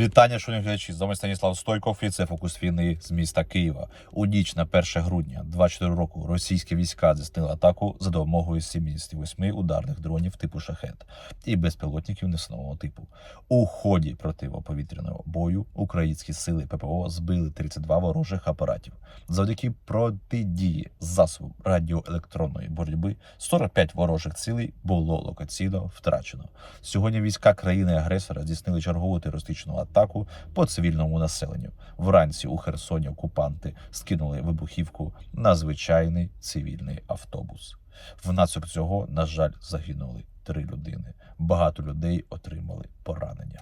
Вітання, шановні глядачі. З вами Станіслав Стойков і це фокус війни з міста Києва. У ніч на 1 грудня 24 року російські війська здійснили атаку за допомогою 78 ударних дронів типу шахет і безпілотників неснового типу. У ході противоповітряного бою українські сили ППО збили 32 ворожих апаратів. Завдяки протидії засобу радіоелектронної боротьби 45 ворожих цілей було локаційно втрачено. Сьогодні війська країни-агресора здійснили чергову терористичну атаку по цивільному населенню. Вранці у Херсоні окупанти скинули вибухівку на звичайний цивільний автобус. Внаслідок цього, на жаль, загинули три людини. Багато людей отримали поранення.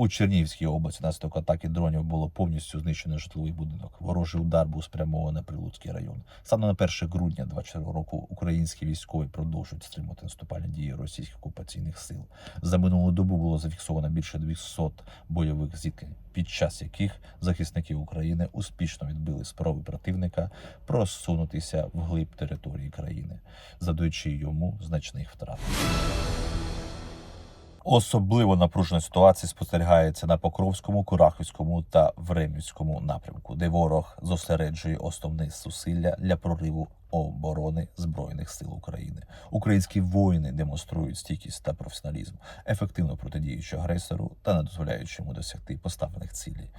У Чернігівській області наслідок атаки дронів було повністю знищено житловий будинок. Ворожий удар був спрямований на Прилуцький район. Саме на 1 грудня 24 року українські військові продовжують стримувати наступальні дії російських окупаційних сил. За минулу добу було зафіксовано більше 200 бойових зіткнень, під час яких захисники України успішно відбили спроби противника просунутися вглиб території країни, задаючи йому значних втрат. Особливо напружена ситуація спостерігається на Покровському, Курахівському та Времівському напрямку, де ворог зосереджує основні зусилля для прориву оборони збройних сил України. Українські воїни демонструють стійкість та професіоналізм, ефективно протидіючи агресору та не дозволяючи йому досягти поставлених цілей.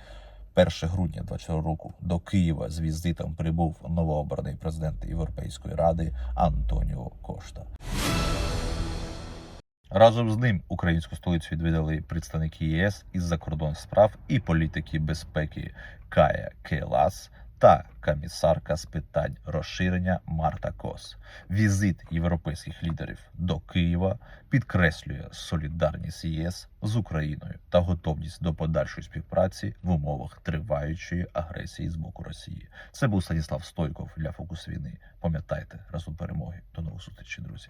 1 грудня 2024 року до Києва з візитом прибув новообраний президент Європейської ради Антоніо Кошта. Разом з ним українську столицю відвідали представники ЄС із закордонних справ і політики безпеки Кая Келас та комісарка з питань розширення Марта Кос. Візит європейських лідерів до Києва підкреслює солідарність ЄС з Україною та готовність до подальшої співпраці в умовах триваючої агресії з боку Росії. Це був Станіслав Стойков для фокус війни. Пам'ятайте разом перемоги. До нових зустрічей, друзі.